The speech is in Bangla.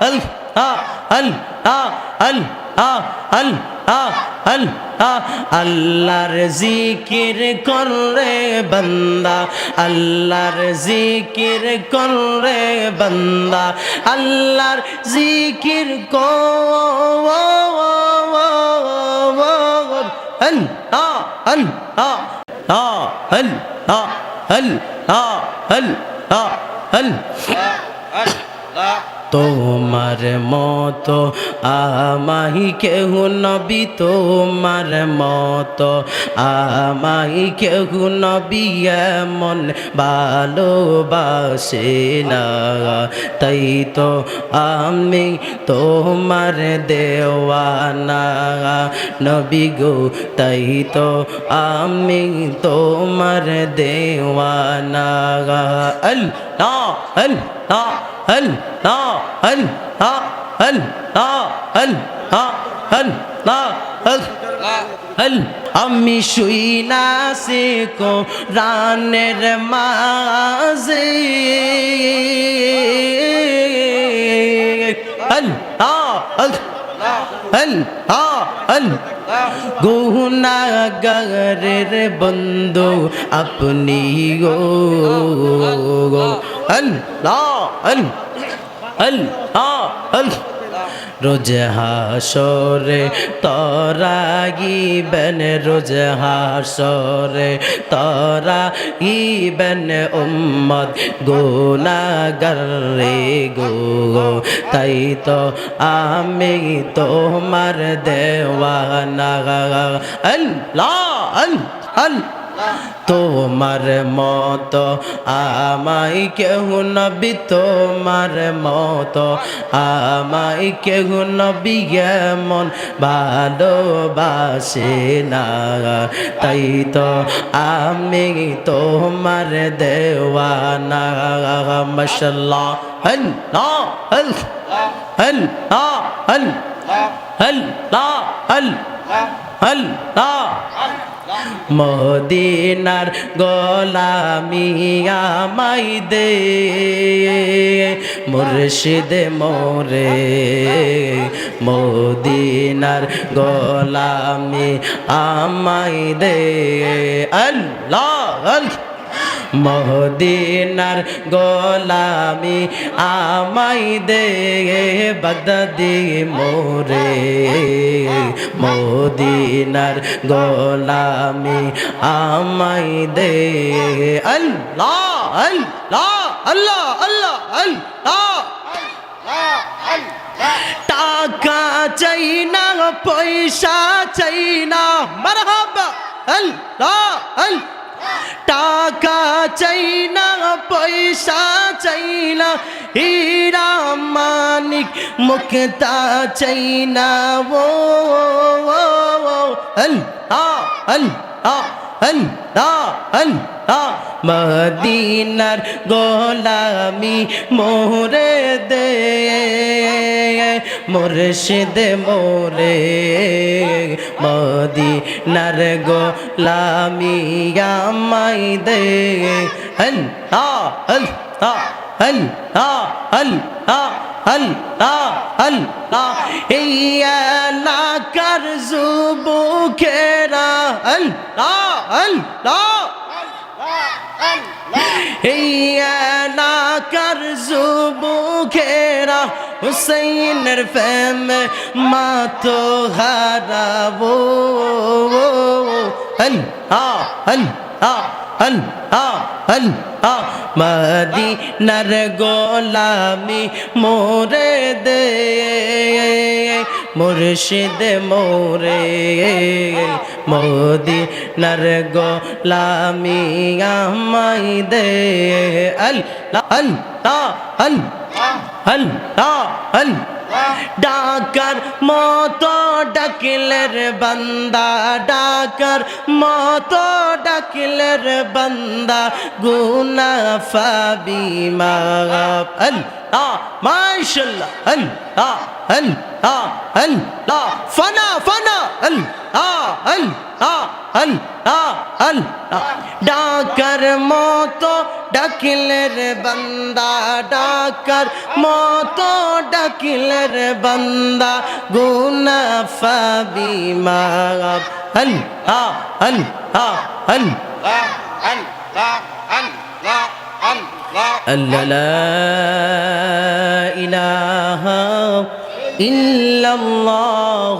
আল, আ আল আ আল আ আল আ আল, আ। আল্লাহর জিকির করে বান্দা, আল্লাহর জিকির করে বান্দা, আল্লাহর জিকির কর। আল, আ আল, আ আ, আল আ আল আ আল আ, আল। তোমার মতো আমাহি কেহ নবী তোমার মতো আমাহি কেহ নবী এমন ভালোবাসে না। তাই তো আমি তোমার দেওয়ানা নবী গো, তাই তো আমি তোমার দেওয়ানা। আল্লাহ আল্লাহ আল্লাহ আল্লাহ আল্লাহ আল্লাহ আল্লাহ আল আমি শুই না কো রানের মাঝে। আল্লাহ আল্লাহ আল্লাহ আল্লাহ গুনাগারের বন্ধু আপনি গো। রোজ হাসরে তরা গিবেন রোজ হাসরে তরা গিবেন উম্মদ গুনাগার রে গো। তাই তো আমি তোমার দেওয়ানা। আল্লাহ আল্লাহ তোমার মতো আমাই কেহ নবী, তোমার মতো আমাই কেহ নবী এমন ভালোবাসে না। তাই তো আমি তোমার দেওয়ানা। মশাল্লাহ। আল্লাহ আল্লাহ আল্লাহ আল্লাহ আল্লাহ আল্লাহ। মদিনার গোলামি আমাই দে মুর্শিদ মোরে। মদিনার গোলামি আমাই দে। আল্লাহ আল্লাহ। মহদিনার গোলামি আমাই দে বগদি মোরে। মদিনার গোলামি আমাই দে আল্লাহ। টাকা চাই না, পয়সা চাই না। মারহাবা, আল্লাহ আল্লাহ। টাকা চাই না, পয়সা চাই না, হীরা মানিক মুক্তা চাই না, ও আল্লাহ আল আল্লাহ আল্লাহ। মদিনার গোলামি মোরে দে, মুর্শিদ মোরে। মদিনার গোলামি আমাই দে। আল্লাহ আল্লাহ আল্লাহ আল্লাহ আল্লাহ আল্লাহ এই এলাকার যুবকেরা আল্লাহ আল্লাহ এই এলাকার যুবকেরা হুসൈনের প্রেম মাতো হারাবো। আল্লাহ আল্লাহ আল্লাহ আল্লাহ মদিনার গোলামি মোরে দে মুর্শিদ মোরে মদিনার গোলামি আমাই দে। আল্লাহ আল্লাহ আল্লাহ আল্লাহ আল্লাহ। ডাকার মতো ডাকিলের বান্দা, ডাকার মতো ডাকিলের বান্দা গুনা ফাবি মাগাব আল্লাহ মাশাল্লাহ আল্লাহ আল্লাহ আল্লাহ, ফানা ফানা, আল্লাহ আল্লাহ ডাকার মতো ডাকিলের বান্দা ডাকার মতো ডাকিলের বান্দা গুনা ফাবি মাগ আল্লাহ আল্লাহ আল্লাহ ألا لا إله إلا الله